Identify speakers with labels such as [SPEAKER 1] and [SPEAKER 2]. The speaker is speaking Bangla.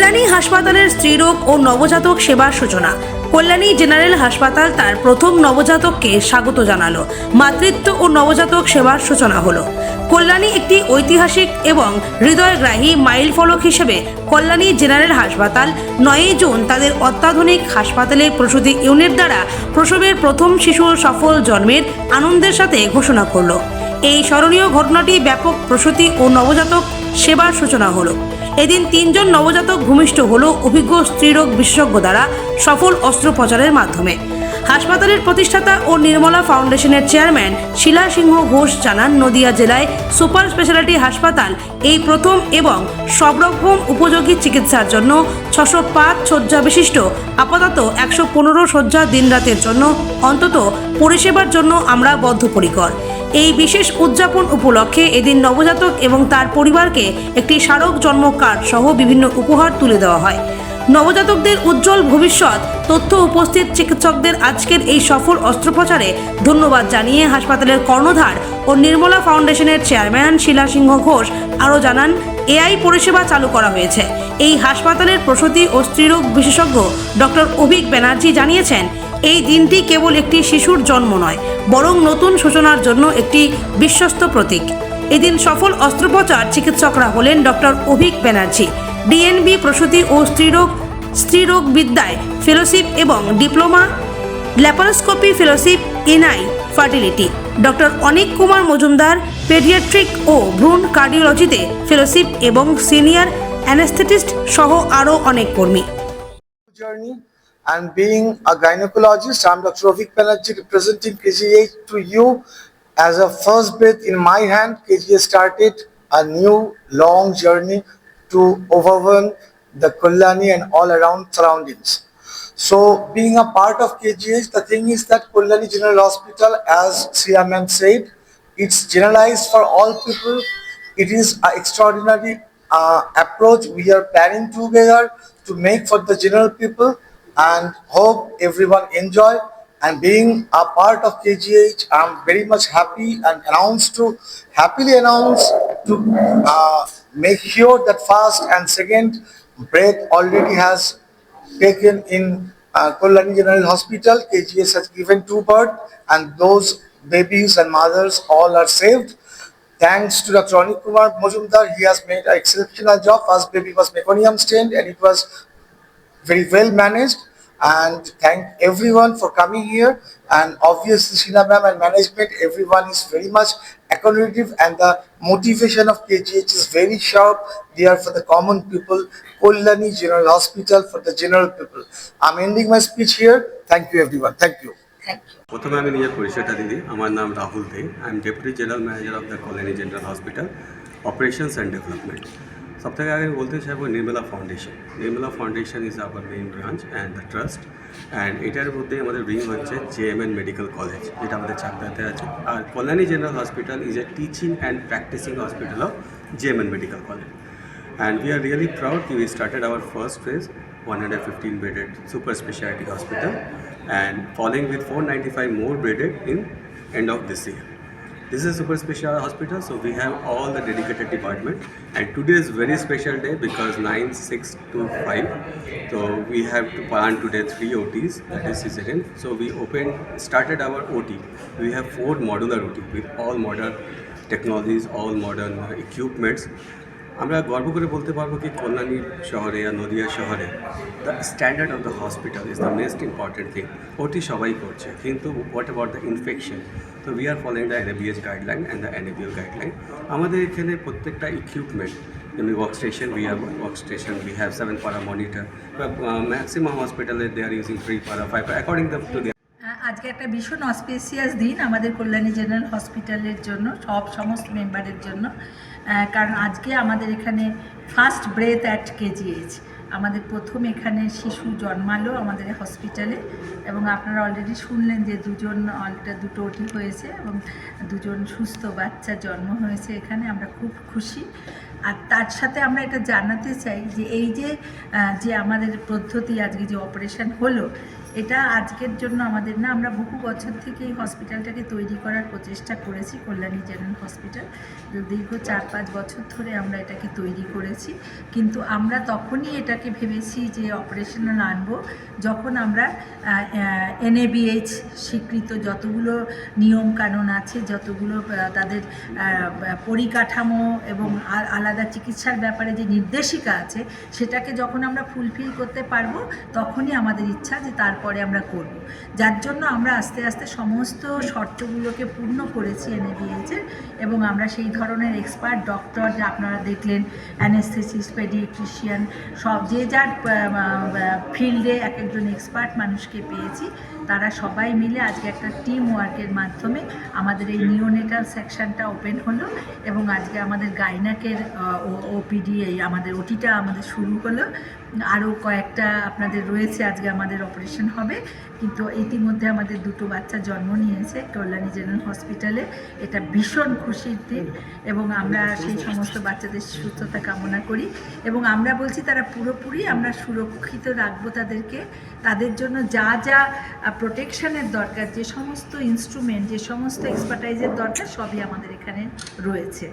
[SPEAKER 1] কল্যাণী হাসপাতালের স্ত্রীরোগ ও নবজাতক সেবার সূচনা। কল্যাণী জেনারেল হাসপাতাল তার প্রথম নবজাতককে স্বাগত জানালো। মাতৃত্ব ও নবজাতক সেবার সূচনা হলো। কল্যাণী একটি ঐতিহাসিক এবং হৃদয়গ্রাহী মাইল ফলক হিসেবে কল্যাণী জেনারেল হাসপাতাল নয়ই জুন তাদের অত্যাধুনিক হাসপাতালে প্রসূতি ইউনিট দ্বারা প্রসবের প্রথম শিশুর সফল জন্মের আনন্দের সাথে ঘোষণা করল। এই স্মরণীয় ঘটনাটি ব্যাপক প্রসূতি ও নবজাতক সেবার সূচনা হলো। এদিন তিনজন নবজাতক ভূমিষ্ঠ হল অভিজ্ঞ স্ত্রীরোগ বিশেষজ্ঞ দ্বারা সফল অস্ত্রোপচারের মাধ্যমে। হাসপাতালের প্রতিষ্ঠাতা ও নির্মলা ফাউন্ডেশনের চেয়ারম্যান শিলা সিংহ ঘোষ জানান, নদিয়া জেলায় সুপার স্পেশালিটি হাসপাতাল এই প্রথম এবং সব রকম উপযোগী চিকিৎসার জন্য ছশো পাঁচ শয্যা বিশিষ্ট, আপাতত একশো পনেরো শয্যা দিনরাতের জন্য, অন্তত পরিষেবার জন্য আমরা বদ্ধপরিকর। এই বিশেষ উদযাপন উপলক্ষে এদিন নবজাতক এবং তার পরিবারকে একটি স্মারক জন্ম কার্ড সহ বিভিন্ন উপহার তুলে দেওয়া হয়। নবজাতকদের উজ্জ্বল ভবিষ্যৎ, তথ্য উপস্থিত চিকিৎসকদের আজকের এই সফল অস্ত্রোপচারে ধন্যবাদ জানিয়ে হাসপাতালের কর্ণধার ও নির্মলা ফাউন্ডেশনের চেয়ারম্যান শিলা সিংহ ঘোষ আরও জানান, এআই পরিষেবা চালু করা হয়েছে। এই হাসপাতালের প্রসূতি ও স্ত্রীরোগ বিশেষজ্ঞ ডক্টর অভিক ব্যানার্জি জানিয়েছেন, এই দিনটি কেবল একটি শিশুর জন্ম নয়, বরং নতুন সূচনার জন্য একটি বিশ্বস্ত প্রতীক। এদিন সফল অস্ত্রোপচার চিকিৎসকরা হলেন ডক্টর অভিক ব্যানার্জি। ডিএনবি প্রসূতি ও স্ত্রীরোগ স্ত্রীরোগ বিদ্যায় ফেলোশিপ এবং diploma laparoscopy fellowship N I fertility doctor Anik Kumar Majumdar paediatric ও ভ্রূণ কার্ডিওলজিতে ফেলোশিপ এবং সিনিয়র অ্যানেস্থেটিস্ট সহ আরও অনেক কর্মী
[SPEAKER 2] and being a gynecologist, I'm Dr. Rovik Banerjee representing KGH to you. As a first breath in my hand, KGH started a new long journey to overwhelm the Kullani and all around surroundings. So being a part of KGH, the thing is that Kullani General Hospital, as ma'am said, it's generalized for all people. It is an extraordinary uh, approach we are planning together to make for the general people and hope everyone enjoy and being a part of KGH I'm very much happy and announce to happily announce to uh, make sure that first and second breath already has taken in uh, Kolani General Hospital. KGS has given two birth and those babies and mothers all are saved. Thanks to Dr. Anik Kumar Mojumdar, he has made an exceptional job. First baby was meconium stained and it was very well managed. And thank everyone for coming here. And obviously, Sheena ma'am and management, everyone is very much accommodative and the motivation of KGH is very sharp. They are for the common people. Kollani General Hospital for the general people. I'm ending my speech here. Thank you, everyone. Thank you.
[SPEAKER 3] প্রথমে আমি নিজের পরিচয়টা দিদি আমার নাম Rahul Dey I am deputy general manager of the Kalyani general hospital operations and development সব থেকে আগে বলতে চাইব Nirmala foundation Nirmala foundation is our main branch and the trust and এটার মধ্যে আমাদের উইং হচ্ছে জেএমএন মেডিকেল কলেজ যেটা আমাদের চাকদাতে আছে আর Kalyani general hospital is a teaching and practising hospital of JMN medical college And we are really proud that we started our first phase, 115 bedded super specialty hospital, and following with 495 more bedded in end of this year. This is a super special hospital, so we have all the dedicated department. And today is very special day because 9, 6 to 5. So we have to plan today three OTs, that is cesarean. So we opened, started our OT. We have four modular OT with all modern technologies, all modern equipments. আমরা গর্ব করে বলতে পারব কি কল্যাণী শহরে আর নদিয়া শহরে the standard of the hospital is the most important thing OT সবাই করছে। কিন্তু হোয়াট অ্যাবাউট দ্য ইনফেকশন তো we are following the NABS guideline and the NABL guideline আমাদের এখানে প্রত্যেকটা ইকুইপমেন্ট যেমনি work station we have work station we have seven para monitor maximum হসপিটালে they are using three para five according the to
[SPEAKER 4] আজকে একটা ভীষণ অসপেসিয়াস দিন আমাদের কল্যাণী জেনারেল হসপিটালের জন্য, সব সমস্ত মেম্বারের জন্য। কারণ আজকে আমাদের এখানে ফার্স্ট ব্রেথ অ্যাট কেজিএইচ আমাদের প্রথম এখানে শিশু জন্মালো আমাদের হসপিটালে এবং আপনারা অলরেডি শুনলেন যে দুজন অলটা দুটো ওটি হয়েছে এবং দুজন সুস্থ বাচ্চা জন্ম হয়েছে এখানে, আমরা খুব খুশি। আর তার সাথে আমরা এটা জানাতে চাই যে এই যে যে আমাদের পদ্ধতি আজকে যে অপারেশন হলো এটা আজকের জন্য আমাদের না, আমরা বহু বছর থেকে এই হসপিটালটাকে তৈরি করার প্রচেষ্টা করেছি, কল্যাণী জেনারেল হসপিটাল। দীর্ঘ চার পাঁচ বছর ধরে আমরা এটাকে তৈরি করেছি। কিন্তু আমরা তখনই এটাকে ভেবেছি যে অপারেশনাল আনব। যখন আমরা এনএবিএইচ স্বীকৃত যতগুলো নিয়ম কানুন আছে, যতগুলো তাদের পরিকাঠামো এবং আলাদা চিকিৎসার ব্যাপারে যে নির্দেশিকা আছে, সেটাকে যখন আমরা ফুলফিল করতে পারব, তখনই আমাদের ইচ্ছা যে তারপরে আমরা করব। যার জন্য আমরা আস্তে আস্তে সমস্ত শর্তগুলোকে পূর্ণ করেছি এনএবিএইচের এবং আমরা সেই ধরনের এক্সপার্ট ডক্টর যে আপনারা দেখলেন অ্যানেস্থেসিস্ট পেডিয়াট্রিশিয়ান সব যে যার ফিল্ডে এক একজন এক্সপার্ট মানুষকে পেয়েছি। তারা সবাই মিলে আজকে একটা টিম ওয়ার্কের মাধ্যমে আমাদের এই নিওনেটাল সেকশনটা ওপেন হলো এবং আজকে আমাদের গাইনাকের ওপিডি এই আমাদের ওটিটা আমাদের শুরু হলো। আরও কয়েকটা আপনাদের রয়েছে, আজকে আমাদের অপারেশন হবে। কিন্তু ইতিমধ্যে আমাদের দুটো বাচ্চা জন্ম নিয়েছে কল্যাণী জেনারেল হসপিটালে। এটা ভীষণ খুশির দিন এবং আমরা সেই সমস্ত বাচ্চাদের সুস্থতা কামনা করি। এবং আমরা বলছি তারা পুরোপুরি আমরা সুরক্ষিত রাখব তাদেরকে। তাদের জন্য যা যা প্রোটেকশনের দরকার, যে সমস্ত ইনস্ট্রুমেন্ট যে সমস্ত এক্সপার্টাইজের দরকার, সবই আমাদের এখানে রয়েছে।